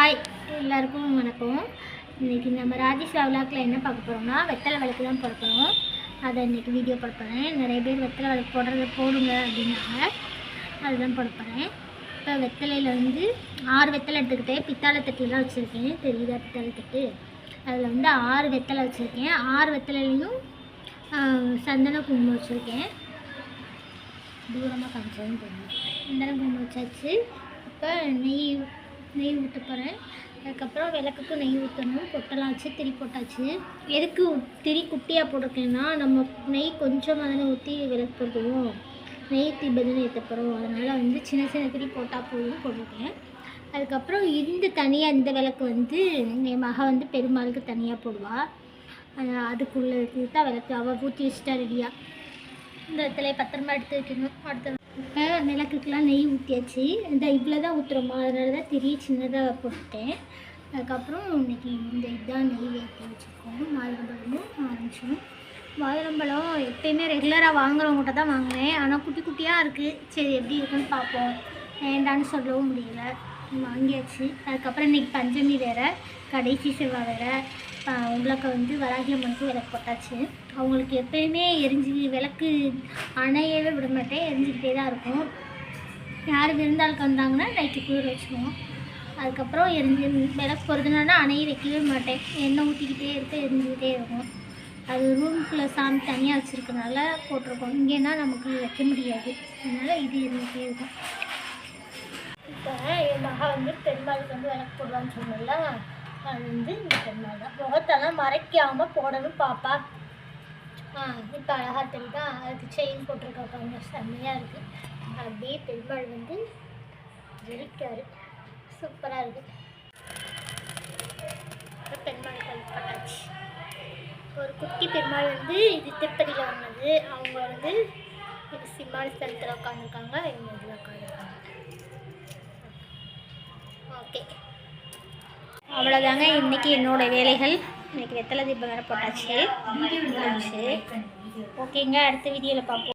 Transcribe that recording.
Hi எல்லாருக்கும் வணக்கம். இன்றைக்கி நம்ம ராஜேஷ் விளாக்கில் என்ன பார்க்க போகிறோம்னா வெத்தலை விளக்கு தான் போட போகிறோம் அதை இன்றைக்கி வீடியோ போட போகிறேன் நிறைய பேர் வெத்தலை விளக்கு போடுறத போடுங்க அப்படின்னாங்க. அதுதான் போட போகிறேன் இப்போ வெத்தலையில் வந்து ஆறு வெத்தலை எடுத்துக்கிட்டேன் பித்தளை தட்டிலாம் வச்சுருக்கேன். தெரியுதா பித்தாளை தட்டு? அதில் வந்து ஆறு வெத்தலை வச்சுருக்கேன். ஆறு வெத்தலையிலையும் சந்தன குங்குமம் வச்சுருக்கேன். தூரமாக காமிச்சாலும் தெரியும். சந்தன குங்குமம் வச்சாச்சு. இப்போ நெய் நெய் ஊற்ற போகிறேன் அதுக்கப்புறம் விளக்குக்கு நெய் ஊற்றணும் பொட்டலாச்சு திரி போட்டாச்சு. எதுக்கு திரி குட்டியாக போட்டிருக்கேன்னா நம்ம நெய் கொஞ்சமாக தானே ஊற்றி விளக்கு போடுவோம் நெய் தீபதினு ஏற்ற போகிறோம் அதனால் வந்து சின்ன சின்ன திரி போட்டால் போதும் போட்டிருக்கேன். அதுக்கப்புறம் இந்த தனியாக இந்த விளக்கு வந்து என் மக வந்து பெருமாளுக்கு தனியாக போடுவாள் அதுக்குள்ளே தான் விளக்கு. அவள் ஊற்றி வச்சுட்டா ரெடியாக இந்த இடத்துல பத்திரமா எடுத்து வைக்கணும். அடுத்த இப்போ விளக்குக்கெலாம் நெய் ஊற்றியாச்சு இந்த இவ்வளோ தான் ஊற்றுறோமா அதனால தான் தெரிய சின்னதாக போட்டுட்டேன். அதுக்கப்புறம் இன்னைக்கு இந்த இதுதான் நெய் ஏற்றி வச்சுருக்கோம். மாதுளம்பழமும் ஆரம்பிச்சோம் மாதுளம்பழம் எப்பயுமே ரெகுலராக வாங்குறவங்ககிட்ட தான் வாங்கினேன் ஆனால் குட்டி குட்டியாக இருக்குது சரி எப்படி இருக்குன்னு பார்ப்போம். வேண்டான்னு சொல்லவும் முடியல. வாங்கியாச்சு. அதுக்கப்புறம் இன்றைக்கி பஞ்சமி வேறு. கடைசி செவ்வாய் வேறு உங்களுக்கு வந்து வராகி அம்மனுக்கு விளக்கு போட்டாச்சு. அவங்களுக்கு எப்பயுமே எரிஞ்சு விளக்கு அணையவே விட மாட்டேன். எரிஞ்சுக்கிட்டே தான் இருக்கும். யார் விருந்தாளுக்கு வந்தாங்கன்னா நைட்டு குளிர வச்சுருவோம். அதுக்கப்புறம் எரிஞ்சு விளக்கு போகிறதுனால அணையை வைக்கவே மாட்டேன். எண்ணெய் ஊற்றிக்கிட்டே இருக்க எரிஞ்சுக்கிட்டே இருக்கும். அது ரூம்குள்ளே சாமி தனியாக வச்சுருக்கனால போட்டிருக்கோம். இங்கேனா நமக்கு வைக்க முடியாது. அதனால் இது இருந்துகிட்டே இருக்கும். இப்போ என் மகா வந்து பெருமாளுக்கு வந்து விளக்கு போடுவான்னு சொன்னல அது வந்து இந்த பெருமாள் தான் முகத்தெல்லாம் மறைக்காமல் போடணும் பாப்பா. ஆ இப்போ அழகாக தெரியுதா? அதுக்கு செயின் போட்டிருக்க பாருங்க செம்மையாக இருக்குது அப்படியே பெருமாள் வந்து இருக்காரு சூப்பராக இருக்குது பெருமாள் கோயில் ஒரு குட்டி பெருமாள் வந்து இது திருப்பதியில் வந்தது. அவங்க வந்து இது சிம்மாசனத்தில் உட்காந்துருக்காங்க இவங்க இதில் உட்காந்துருக்காங்க ஓகே. அவ்வளோதாங்க இன்றைக்கி என்னோடய வேலைகள். இன்னைக்கு வெத்தலை தீபம் வேறு போட்டாச்சு. ஓகேங்க அடுத்த வீடியோவில் பார்ப்போம்